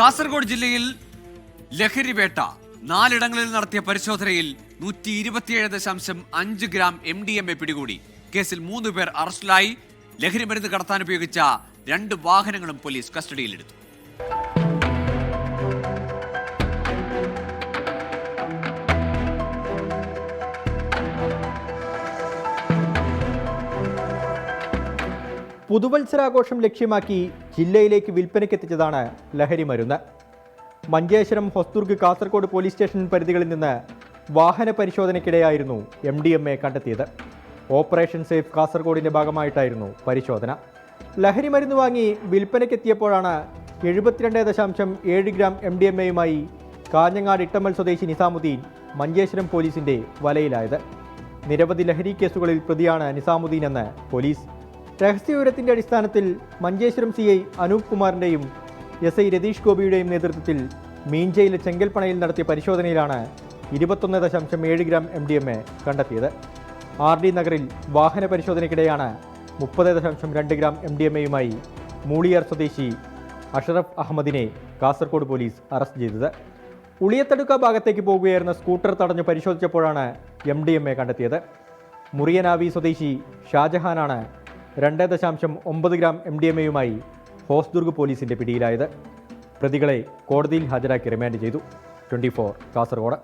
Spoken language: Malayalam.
കാസർഗോഡ് ജില്ലയിൽ ലഹരിവേട്ട നാലിടങ്ങളിൽ നടത്തിയ പരിശോധനയിൽ നൂറ്റി ഇരുപത്തിയേഴ് ദശാംശം അഞ്ച് gram M D M A പിടികൂടി. കേസിൽ മൂന്ന് പേർ അറസ്റ്റിലായി. ലഹരി മരുന്ന് കടത്താൻ ഉപയോഗിച്ച രണ്ട് വാഹനങ്ങളും പോലീസ് കസ്റ്റഡിയിലെടുത്തു. പുതുവത്സരാഘോഷം ലക്ഷ്യമാക്കി ജില്ലയിലേക്ക് വിൽപ്പനയ്ക്കെത്തിച്ചതാണ് ലഹരി മരുന്ന്. മഞ്ചേശ്വരം ഹൊസ്ദുർഗ് കാസർഗോഡ് പോലീസ് സ്റ്റേഷൻ പരിധികളിൽ നിന്ന് വാഹന പരിശോധനയ്ക്കിടെയായിരുന്നു എം ഡി എം എ കണ്ടെത്തിയത്. ഓപ്പറേഷൻ സേഫ് കാസർഗോഡിന്റെ ഭാഗമായിട്ടായിരുന്നു പരിശോധന. ലഹരി മരുന്ന് വാങ്ങി വിൽപ്പനയ്ക്കെത്തിയപ്പോഴാണ് എഴുപത്തിരണ്ട് ദശാംശം ഏഴ് ഗ്രാം എം ഡി എം എയുമായി കാഞ്ഞങ്ങാട് ഇട്ടമ്മൽ സ്വദേശി നിസാമുദ്ദീൻ മഞ്ചേശ്വരം പോലീസിന്റെ വലയിലായത്. നിരവധി ലഹരി കേസുകളിൽ പ്രതിയാണ് നിസാമുദ്ദീൻ എന്ന് പോലീസ് രഹസ്യവിവരത്തിന്റെ അടിസ്ഥാനത്തിൽ മഞ്ചേശ്വരം സി ഐ അനൂപ് കുമാറിന്റെയും എസ് ഐ രതീഷ് ഗോപിയുടെയും നേതൃത്വത്തിൽ മീഞ്ചയിലെ ചെങ്കൽപ്പണയിൽ നടത്തിയ പരിശോധനയിലാണ് ഇരുപത്തൊന്ന് ദശാംശം ഏഴ് gram M D M A കണ്ടെത്തിയത്. ആർ ഡി നഗറിൽ വാഹന പരിശോധനയ്ക്കിടെയാണ് മുപ്പത് ദശാംശം രണ്ട് ഗ്രാം എം ഡി എം എയുമായി മൂളിയാർ സ്വദേശി അഷറഫ് അഹമ്മദിനെ കാസർഗോഡ് പോലീസ് അറസ്റ്റ് ചെയ്തത്. ഉളിയത്തടുക്ക ഭാഗത്തേക്ക് പോകുകയായിരുന്ന സ്കൂട്ടർ തടഞ്ഞു പരിശോധിച്ചപ്പോഴാണ് എം ഡി എം എ കണ്ടെത്തിയത്. മുറിയനാവി സ്വദേശി ഷാജഹാനാണ് രണ്ട് ദശാംശം ഒമ്പത് ഗ്രാം എം ഡി എം എയുമായി ഹോസ്ദുർഗ് പോലീസിന്റെ പിടിയിലായത് പ്രതികളെ കോടതിയിൽ ഹാജരാക്കി റിമാൻഡ് ചെയ്തു. Twenty four Kasaragod.